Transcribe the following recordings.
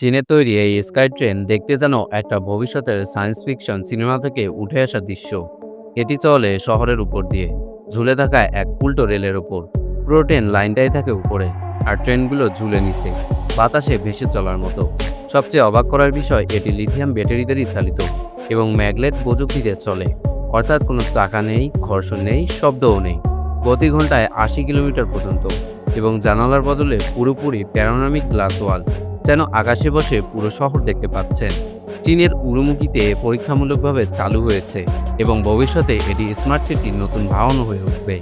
চীনের তৈরি এই স্কাই ট্রেন দেখতে যেন একটা ভবিষ্যতের সায়েন্স ফিকশন সিনেমা থেকে উঠে আসা দৃশ্য। এটি চলে শহরের উপর দিয়ে, ঝুলে থাকা এক উল্টো রেলের ওপর পুরো ট্রেন লাইনটাই থাকে উপরে, আর ট্রেনগুলো ঝুলে নিচে, বাতাসে ভেসে চলার মতো। সবচেয়ে অবাক করার বিষয়, এটি লিথিয়াম ব্যাটারিদেরই চালিত এবং ম্যাগলেট প্রযুক্তিতে চলে। অর্থাৎ কোনো চাকা নেই, ঘর্ষণ নেই, শব্দও নেই। প্রতি ঘন্টায় আশি কিলোমিটার পর্যন্ত এবং জানালার বদলে পুরোপুরি প্যারানোমিক গ্লাস ওয়াল। যেন আকাশে বসে পুরো শহর দেখতে পাচ্ছেন। চীনের উড়ুমুখিতে পরীক্ষামূলকভাবে চালু হয়েছে এবং ভবিষ্যতে এটি স্মার্ট সিটির নতুন ভাবনা হয়ে উঠবে।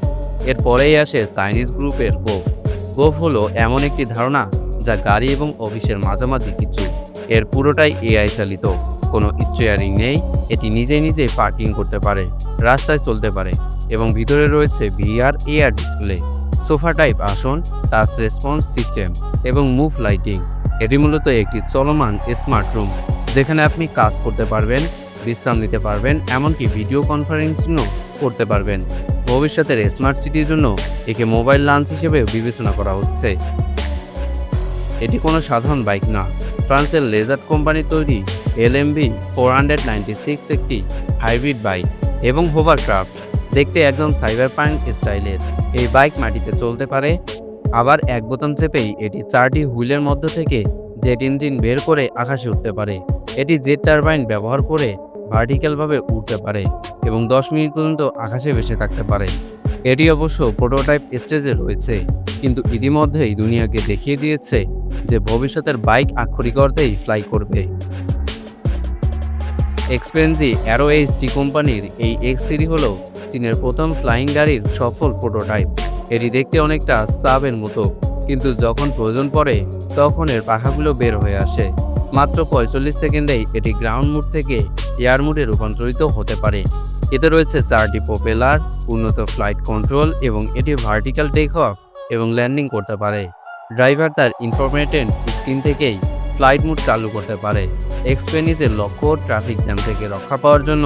এরপরেই আসে চাইনিজ গ্রুপের গোফ। গোফ হলো এমন একটি ধারণা যা গাড়ি এবং অফিসের মাঝামাঝি কিছু। এর পুরোটাই এআই চালিত। কোনো স্টিয়ারিং নেই, এটি নিজে নিজেই পার্কিং করতে পারে, রাস্তায় চলতে পারে এবং ভিতরে রয়েছে VR AR display. Sofa type আসন, টাচ রেসপন্স সিস্টেম এবং মুভ লাইটিং। এটি মূলত একটি চলমান স্মার্ট রুম, যেখানে আপনি কাজ করতে পারবেন, বিশ্রাম নিতে পারবেন, এমনকি ভিডিও কনফারেন্সিংও করতে পারবেন। ভবিষ্যতের স্মার্ট সিটির জন্য একে মোবাইল লাঞ্চ হিসেবে বিবেচনা করা হচ্ছে। এটি কোনো সাধারণ বাইক না। ফ্রান্সের লেজার কোম্পানির তৈরি LMB four hundred ninety six একটি হাইব্রিড বাইক এবং হোভারক্রাফট, দেখতে একদম সাইবার পাঙ্ক স্টাইলের। এই বাইক মাটিতে চলতে পারে আবার এক বোতাম চেপেই এটি চারটি হুইলের মধ্য থেকে জেট ইঞ্জিন বের করে আকাশে উঠতে পারে। এটি জেট টারবাইন ব্যবহার করে ভার্টিক্যালভাবে উঠতে পারে এবং দশ মিনিট পর্যন্ত আকাশে ভেসে থাকতে পারে। এটি অবশ্য প্রোটোটাইপ স্টেজে রয়েছে, কিন্তু ইতিমধ্যেই দুনিয়াকে দেখিয়ে দিয়েছে যে ভবিষ্যতের বাইক আক্ষরিক অর্থেই ফ্লাই করবে। এক্সপেন্সি অ্যারো এইচটি কোম্পানির এই এক্স থ্রি হল চীনের প্রথম ফ্লাইং গাড়ির সফল প্রোটোটাইপ। এটি দেখতে অনেকটা সাবের মতো, কিন্তু যখন প্রয়োজন পড়ে, তখন এর পাখাগুলো বের হয়ে আসে। মাত্র পঁয়তাল্লিশ সেকেন্ডেই এটি গ্রাউন্ড মুড থেকে এয়ার মুডে রূপান্তরিত হতে পারে। এতে রয়েছে চারটি প্রোপেলার, উন্নত ফ্লাইট কন্ট্রোল এবং এটি ভার্টিক্যাল টেক অফ এবং ল্যান্ডিং করতে পারে। ড্রাইভার তার ইনফরমেটেড স্ক্রিন থেকেই ফ্লাইট মুড চালু করতে পারে। এক্সপেনিজের লক্ষ্য ট্রাফিক জ্যাম থেকে রক্ষা পাওয়ার জন্য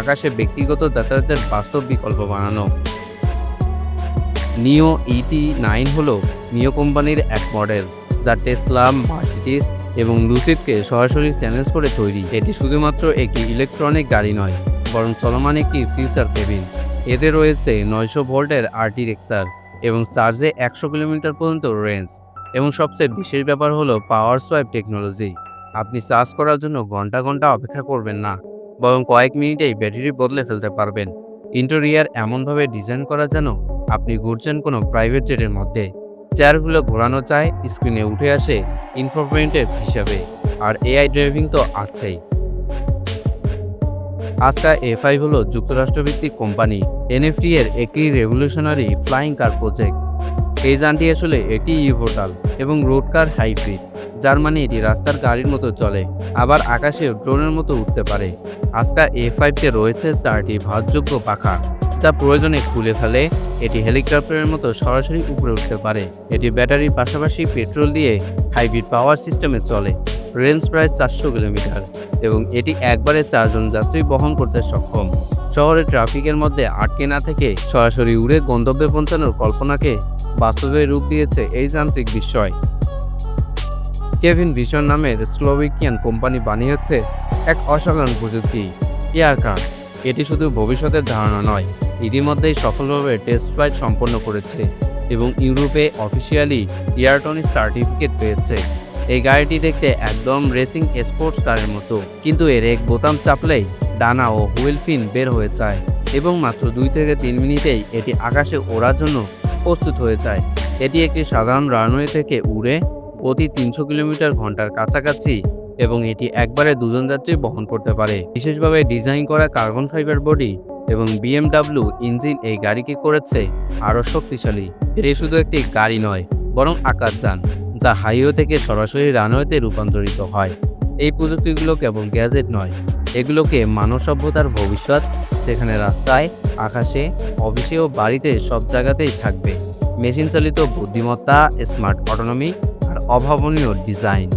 আকাশে ব্যক্তিগত যাতায়াতের বাস্তব বিকল্প বানানো। নিও ইটি নাইন হল নিও কোম্পানির এক মডেল যা টেসলা মার্সিডিস এবং লুসিডকে সরাসরি চ্যালেঞ্জ করে তৈরি। এটি শুধুমাত্র একটি ইলেকট্রনিক গাড়ি নয়, বরং চলমান একটি ফিউচার কেবিন এতে রয়েছে নয়শো ভোল্টের আরটি রেক্সার এবং চার্জে একশো কিলোমিটার পর্যন্ত রেঞ্জ এবং সবচেয়ে বিশেষ ব্যাপার হলো পাওয়ার সোয়াইপ টেকনোলজি আপনি চার্জ করার জন্য ঘণ্টা ঘণ্টা অপেক্ষা করবেন না, বরং কয়েক মিনিটেই ব্যাটারি বদলে ফেলতে পারবেন। ইন্টেরিয়ার এমনভাবে ডিজাইন করা যেন আপনি ঘুরছেন কোনো প্রাইভেট জেটের মধ্যে। চেয়ারগুলো ঘোরানো চায় স্ক্রিনে উঠে আসে ইনফরমেন্টের হিসাবে। আর এআই ড্রাইভিং তো আছেই। আজকা এফআই হলো যুক্তরাষ্ট্রভিত্তিক কোম্পানি। এনএফটি এর একটি রেভলিউশনারি ফ্লাইং কার প্রজেক্ট এই যানটি আসলে একটি ইভোটাল এবং রোড কার হাইব্রিড যার মানে এটি রাস্তার গাড়ির মতো চলে, আবার আকাশে ড্রোনের মতো উঠতে পারে। আজকা এ ফাইভতে রয়েছে চারটি ভাতযোগ্য পাখা। যা প্রয়োজনে খুলে ফেলে। এটি হেলিকপ্টারের মতো সরাসরি উপরে উঠতে পারে। এটি ব্যাটারির পাশাপাশি পেট্রোল দিয়ে হাইব্রিড পাওয়ার সিস্টেমে চলে। রেঞ্জ প্রায় চারশো কিলোমিটার এবং এটি একবারে চারজন যাত্রী বহন করতে সক্ষম। শহরের ট্রাফিকের মধ্যে আটকে না থেকে সরাসরি উড়ে গন্তব্যে পৌঁছানোর কল্পনাকে বাস্তবে রূপ দিয়েছে এই যান্ত্রিক বিস্ময়। কেভিন ভিশন নামের স্লোভিকিয়ান কোম্পানি বানিয়েছে এক অসাধারণ প্রযুক্তি, এয়ারকার। এটি শুধু ভবিষ্যতের ধারণা নয় ইতিমধ্যেই সফলভাবে টেস্ট ফ্লাইট সম্পন্ন করেছে এবং ইউরোপে অফিসিয়ালি এয়ারটনিক সার্টিফিকেট পেয়েছে। এই গাড়িটি দেখতে একদম রেসিং স্পোর্টস কারের মতো, কিন্তু এর এক বোতাম চাপলেই ডানা ও হুইল ফিন বের হয়ে যায় এবং মাত্র দুই থেকে তিন মিনিটেই এটি আকাশে ওড়ার জন্য প্রস্তুত হয়ে যায়। এটি একটি সাধারণ রানওয়ে থেকে উড়ে প্রতি তিনশো কিলোমিটার ঘণ্টার কাছাকাছি এবং এটি একবারে দুজন যাত্রী বহন করতে পারে। বিশেষভাবে ডিজাইন করা কার্বন ফাইবার বডি এবং বিএমডাব্লিউ ইঞ্জিন এই গাড়িকে করেছে আরও শক্তিশালী। এটি শুধু একটি গাড়ি নয়, বরং আকাশযান, যা হাইওয়ে থেকে সরাসরি রানওয়েতে রূপান্তরিত হয়। এই প্রযুক্তিগুলো কেবল গ্যাজেট নয়, এগুলোকে মানব সভ্যতার ভবিষ্যৎ, যেখানে রাস্তায়, আকাশে, অফিসে ও বাড়িতে সব জায়গাতেই থাকবে। মেশিন চালিত বুদ্ধিমত্তা, স্মার্ট অটোনমি আর অভাবনীয় ডিজাইন।